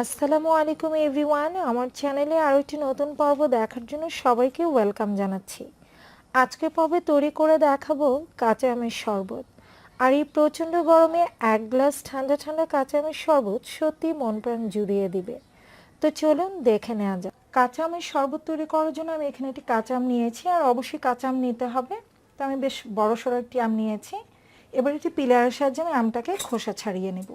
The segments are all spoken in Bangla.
আসসালামু আলাইকুম এভরিওয়ান। আমার চ্যানেলে আরও একটি নতুন পর্ব দেখার জন্য সবাইকে ওয়েলকাম জানাচ্ছি। আজকে পর্বে তৈরি করে দেখাবো কাঁচা আমের শরবত। আর এই প্রচণ্ড গরমে এক গ্লাস ঠান্ডা ঠান্ডা কাঁচা আমের শরবত সত্যি মন প্রাণ জুড়িয়ে দিবে। তো চলুন দেখে নেওয়া যাক। কাঁচা আমের শরবত তৈরি করার জন্য আমি এখানে একটি কাঁচা আম নিয়েছি, আর অবশ্যই কাঁচা আম নিতে হবে। তো আমি বেশ বড় সড়ো একটি আম নিয়েছি। এবার একটি পিলারের সাহায্যে আমি আমটাকে খোসা ছাড়িয়ে নেব।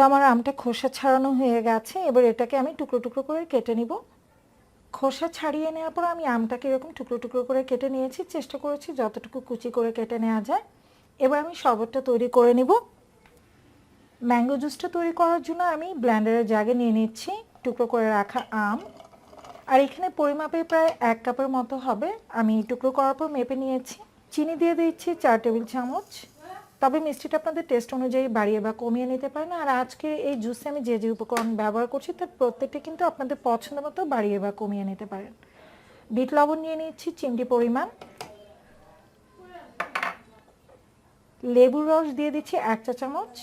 তো আমার আমটা খোসা ছাড়ানো হয়ে গেছে, এবার এটাকে আমি টুকরো টুকরো করে কেটে নিব। খোসা ছাড়িয়ে নেওয়ার পর আমি আমটাকে এরকম টুকরো টুকরো করে কেটে নিয়েছি, চেষ্টা করেছি যতটুকু কুচি করে কেটে নেওয়া যায়। এবার আমি শরবতটা তৈরি করে নিব। ম্যাঙ্গো জুসটা তৈরি করার জন্য আমি ব্ল্যান্ডারের জাগে নিয়ে নিচ্ছি, টুকরো করে রাখা আম। আর এখানে পরিমাপে প্রায় এক কাপের মতো হবে। আমি টুকরো করার পর মেপে নিয়েছি। চিনি দিয়ে দিচ্ছি চার টেবিল চামচ। তবে মিষ্টিটা আপনাদের টেস্ট অনুযায়ী বাড়িয়ে বা কমিয়ে নিতে পারেন। আর আজকে এই জুসে আমি যে যে উপকরণ ব্যবহার করছি, তার প্রত্যেকটা কিন্তু আপনাদের পছন্দ মতো বাড়িয়ে বা কমিয়ে নিতে পারেন। বিট লবণ নিয়ে নিচ্ছি, চিমটি পরিমাণ। লেবুর রস দিয়ে দিচ্ছি এক চা চামচ।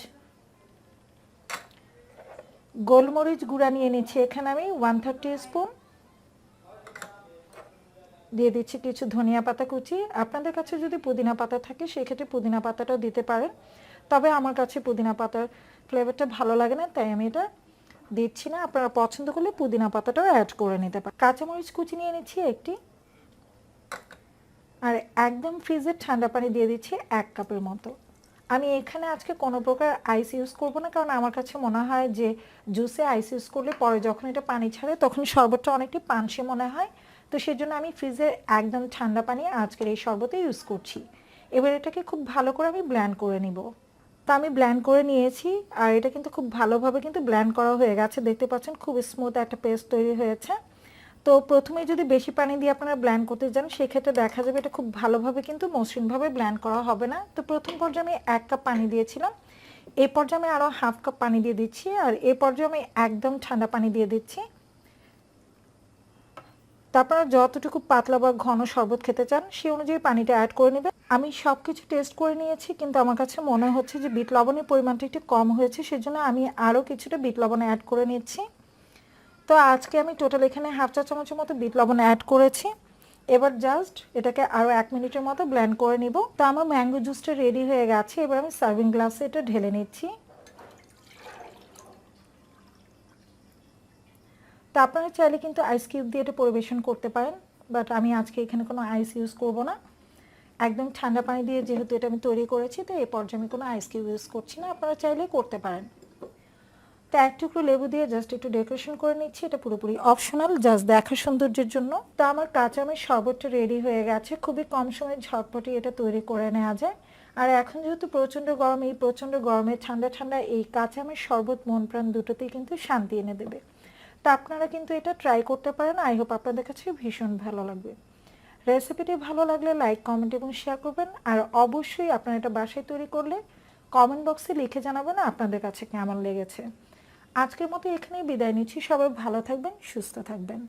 গোলমরিচ গুঁড়া নিয়ে নিচ্ছি এখানে আমি ওয়ান থার্টি স্পুন। দিয়ে দিচ্ছি কিছু ধনিয়া পাতা কুচি। আপনাদের কাছে যদি পুদিনা পাতা থাকে, সেক্ষেত্রে পুদিনা পাতাটাও দিতে পারেন। তবে আমার কাছে পুদিনা পাতার ফ্লেভারটা ভালো লাগে না, তাই আমি এটা দিচ্ছি না। আপনারা পছন্দ করলে পুদিনা পাতাটাও অ্যাড করে নিতে পারেন। কাঁচামরিচ কুচি নিয়ে নিচ্ছি একটি। আর একদম ফ্রিজের ঠান্ডা পানি দিয়ে দিচ্ছি এক কাপের মতো। আমি এখানে আজকে কোনো প্রকার আইস ইউজ করব না, কারণ আমার কাছে মনে হয় যে জুসে আইস ইউজ করলে পরে যখন এটা পানি ছাড়ে, তখন শরবতটা অনেকটি পানসে মনে হয়। তো সেজন্য আমি ফ্রিজের একদম ঠান্ডা পানি আজকের এই শরবতে ইউজ করছি। এবার এটাকে খুব ভালো করে আমি ব্ল্যান্ড করে নিব। তো আমি ব্ল্যান্ড করে নিয়েছি, আর এটা কিন্তু খুব ভালোভাবে কিন্তু ব্ল্যান্ড করা হয়ে গেছে। দেখতে পাচ্ছেন খুব স্মুথ একটা পেস্ট তৈরি হয়েছে। তো প্রথমে যদি বেশি পানি দিয়ে আপনারা ব্ল্যান্ড করতে যান, সেক্ষেত্রে দেখা যাবে এটা খুব ভালোভাবে কিন্তু মসৃণভাবে ব্ল্যান্ড করা হবে না। তো প্রথম পর্যায়ে আমি এক কাপ পানি দিয়েছিলাম। এই পর্যায়ে আমি আরও হাফ কাপ পানি দিয়ে দিচ্ছি, আর এই পর্যায়ে আমি একদম ঠান্ডা পানি দিয়ে দিচ্ছি। তারপর যতটুকু পাতলা বা ঘন শরবত খেতে চান সেই অনুযায়ী পানিটা অ্যাড করে নেবেন। আমি সব কিছু টেস্ট করে নিয়েছি, কিন্তু আমার কাছে মনে হচ্ছে যে বিট লবণের পরিমাণটা একটু কম হয়েছে, সেজন্য আমি আরও কিছুটা বিট লবণ অ্যাড করে নিচ্ছি। তো আজকে আমি টোটাল এখানে হাফ চা চামচের মতো বিট লবণ অ্যাড করেছি। এবার জাস্ট এটাকে আরও এক মিনিটের মতো ব্ল্যান্ড করে নিব। তো আমার ম্যাঙ্গো জুসটা রেডি হয়ে গেছে, এবার আমি সার্ভিং গ্লাসে এটা ঢেলে নিচ্ছি। তা আপনারা চাইলে কিন্তু আইস কিউব দিয়ে এটা পরিবেশন করতে পারেন বাট আমি আজকে এখানে কোনো আইস ইউজ করব না। একদম ঠান্ডা পানি দিয়ে যেহেতু এটা আমি তৈরি করেছি, তো এই পর্যায়ে আমি কোনো আইস কিউব ইউজ করছি না, আপনারা চাইলে করতে পারেন। তো এক টুকরো লেবু দিয়ে জাস্ট একটু ডেকোরেশন করে নিচ্ছি, এটা পুরোপুরি অপশনাল জাস্ট দেখা সৌন্দর্যের জন্য। তো আমার কাঁচা আমের শরবতটা রেডি হয়ে গেছে, খুবই কম সময়ে ঝটপটি এটা তৈরি করে নেওয়া যায়। আর এখন যেহেতু প্রচণ্ড গরম, এই প্রচণ্ড গরমে ঠান্ডা ঠান্ডা এই কাঁচা আমের শরবত মন প্রাণ দুটোতেই কিন্তু শান্তি এনে দেবে। তা আপনারা কিন্তু এটা ট্রাই করতে পারেন। আই হোপ আপনাদের কাছে ভীষণ ভালো লাগবে। রেসিপিটি ভালো লাগলে লাইক কমেন্ট এবং শেয়ার করবেন। আর অবশ্যই আপনারা এটা বাসায় তৈরি করলে কমেন্ট বক্সে লিখে জানাবেন আপনাদের কাছে কেমন লেগেছে। আজকের মতো এখানেই বিদায় নিচ্ছি। সবাই ভালো থাকবেন, সুস্থ থাকবেন।